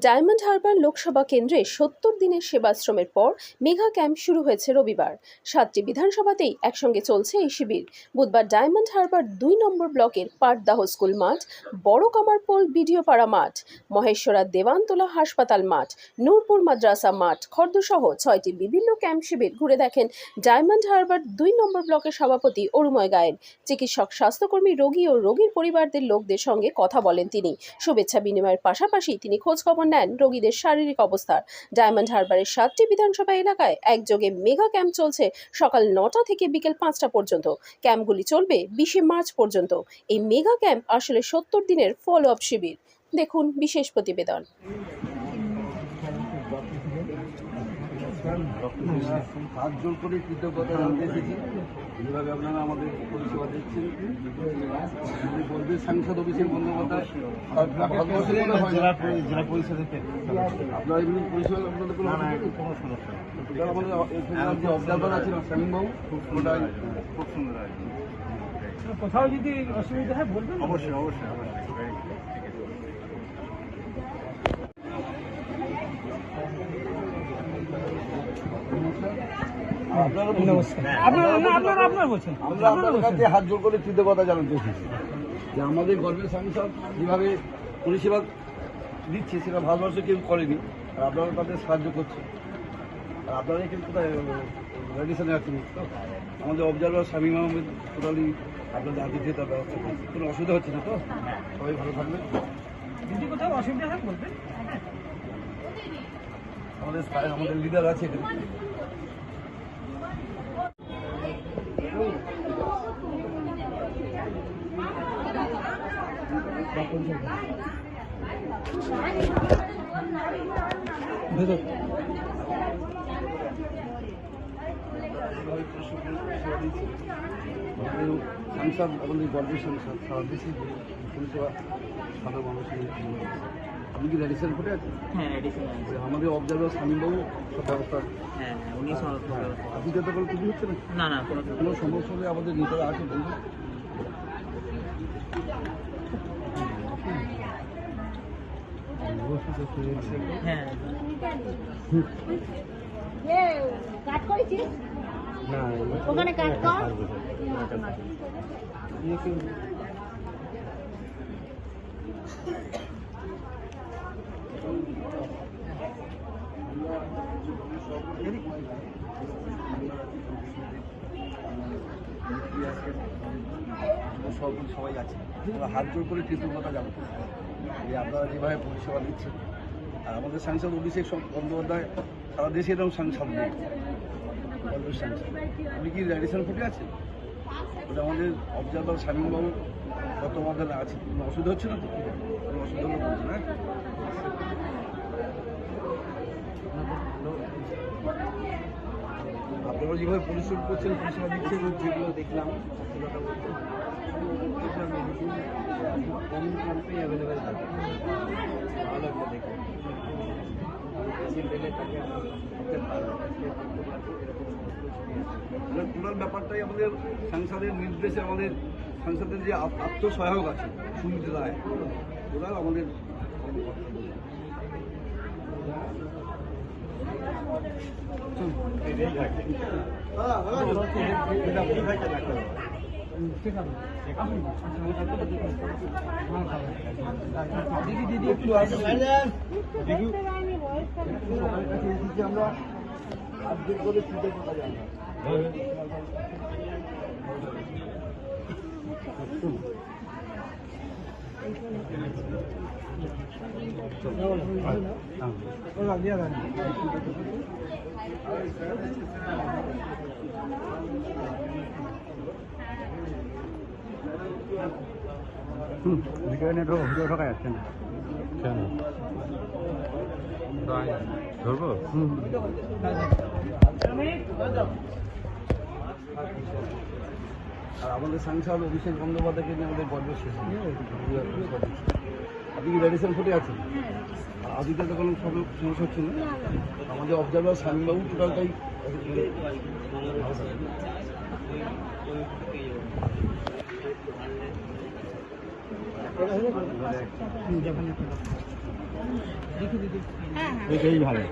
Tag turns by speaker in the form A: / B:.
A: Diamond Harbour Lok Sabha কেন্দ্রে সত্তর দিনের সেবাশ্রমের পর মেঘা ক্যাম্প শুরু হয়েছে রবিবার। সাতটি বিধানসভাতেই একসঙ্গে চলছে এই শিবির। বুধবার ডায়মন্ড হারবার দুই নম্বর ব্লকের পাটদাহ স্কুল মাঠ, বড় কামারপোল বিডিওপাড়া মাঠ, মহেশ্বরা দেওয়ানতলা হাসপাতাল মাঠ, নূরপুর মাদ্রাসা মাঠ, খর্দসহ ছয়টি বিভিন্ন ক্যাম্প শিবির ঘুরে দেখেন ডায়মন্ড হারবার দুই নম্বর ব্লকের সভাপতি অরুময় গায়েন। চিকিৎসক, স্বাস্থ্যকর্মী, রোগী ও রোগীর পরিবারদের লোকদের সঙ্গে কথা বলেন তিনি। শুভেচ্ছা বিনিময়ের পাশাপাশি তিনি খোঁজখবর নেন রোগীদের শারীরিক অবস্থার। ডায়মন্ড হারবারের সাতটি বিধানসভা এলাকায় একযোগে মেগা ক্যাম্প চলছে সকাল নটা থেকে বিকেল পাঁচটা পর্যন্ত। ক্যাম্পগুলি চলবে বিশে মার্চ পর্যন্ত। এই মেগা ক্যাম্প আসলে সত্তর দিনের ফলো আপ শিবির। দেখুন বিশেষ প্রতিবেদন।
B: হাত জোর করে কৃতজ্ঞতা জানতে এসেছি। যেভাবে আপনারা আমাদের পরিষেবা দিচ্ছেন বলবেন সাংসদ অভিষেক বন্দ্যোপাধ্যায় হয়।
C: জেলা পরিষদের
B: আপনার এমনি পরিষেবা আপনাদের কোনো
C: সমস্যা
B: আমাদের যে অবজারভার আছেন স্বামীবাবু ওটাই খুব সুন্দর আর কি।
C: কোথাও যদি অসুবিধা হয় বলবেন? অবশ্যই অবশ্যই অবশ্যই।
B: আর আপনারা।
C: আপনার বলছেন।
B: আমরা আপনাদের কাছে হাত জোর করে কৃতজ্ঞতা জানাতে এসেছি। যে আমাদের গর্বের সাংসদ যেভাবে পরিষেবা দিচ্ছে সেটা ভারতবর্ষে কেউ করেনি। আর আপনারা তাদের সাহায্য করছে আর আপনারা এখানে কোথায় রেডিশনে আছেন? তো আমাদের অবজারভার স্বামী আহমেদ টোটালি আপনাদের আতিথ্যতার ব্যবস্থা করছে। কোনো অসুবিধা হচ্ছে না তো? সবাই ভালো থাকবেন।
C: যদি কোথাও অসুবিধা হয় বলবেন?
B: আমাদের আমাদের লিডার আছে এখানে। সাংসদ আমাদের গর্বের সাংসদ সারা পরিষেবা সাধারণ মানুষের আপনি কি রেডিশন করে আছেন
D: হ্যাঁ আছে
B: আমাদের অবজারভার স্বামীবাবু সব ব্যবস্থা
D: হ্যাঁ উনি
B: আপনি যাতে কোনো কিছু হচ্ছে না
D: না না কোনো
B: সমস্যা হলে আমাদের নেতারা আছে বলুন।
D: হ্যাঁ
E: কাট করেছিস ওখানে কাট কর
B: সব সবাই আছে হাত জোর করে কৃতজ্ঞতা জানাতে যে আপনারা যেভাবে পরিষেবা দিচ্ছেন, আর আমাদের সাংসদ অভিষেক বন্দ্যোপাধ্যায়, সারা দেশে এরকম সাংসদ নেই। সাংসদ। আপনি কি রেডিশন ফুটে আছেন? ওটা আমাদের অবজারভার স্বামীবাবু তত্ত্বাবধানে আছে কোনো অসুবিধা হচ্ছে না তো? কোনো অসুবিধা হলে বলছেন হ্যাঁ? আপনারা যেভাবে পরিশ্রম করছেন পরিষেবা দিচ্ছেন যেগুলো দেখলাম অ্যাভেলেবেল থাকে। টোটাল ব্যাপারটাই আমাদের সাংসদের নির্দেশে আমাদের সাংসদের যে আত্মসহায়ক আছে সুমিত রায় ওরা আমাদের দিদি দিদি একটু আমরা আপডেট করে ভিডিও ঢোকা যাচ্ছে না
F: কেন তাই ধরবো
B: আর আমাদের সাংসদ অভিষেক বন্দ্যোপাধ্যায়কে নিয়ে আমাদের গর্বের শেষ। আপনি কি রেডিশন ফুটে আছেন? আদিতে তো কোনো সম- সমস্যা হচ্ছে না? আমাদের অবজারভার স্বামীবাবু টোটালটাই
G: হ্যাঁ হ্যাঁ।
D: এটাই ভালো।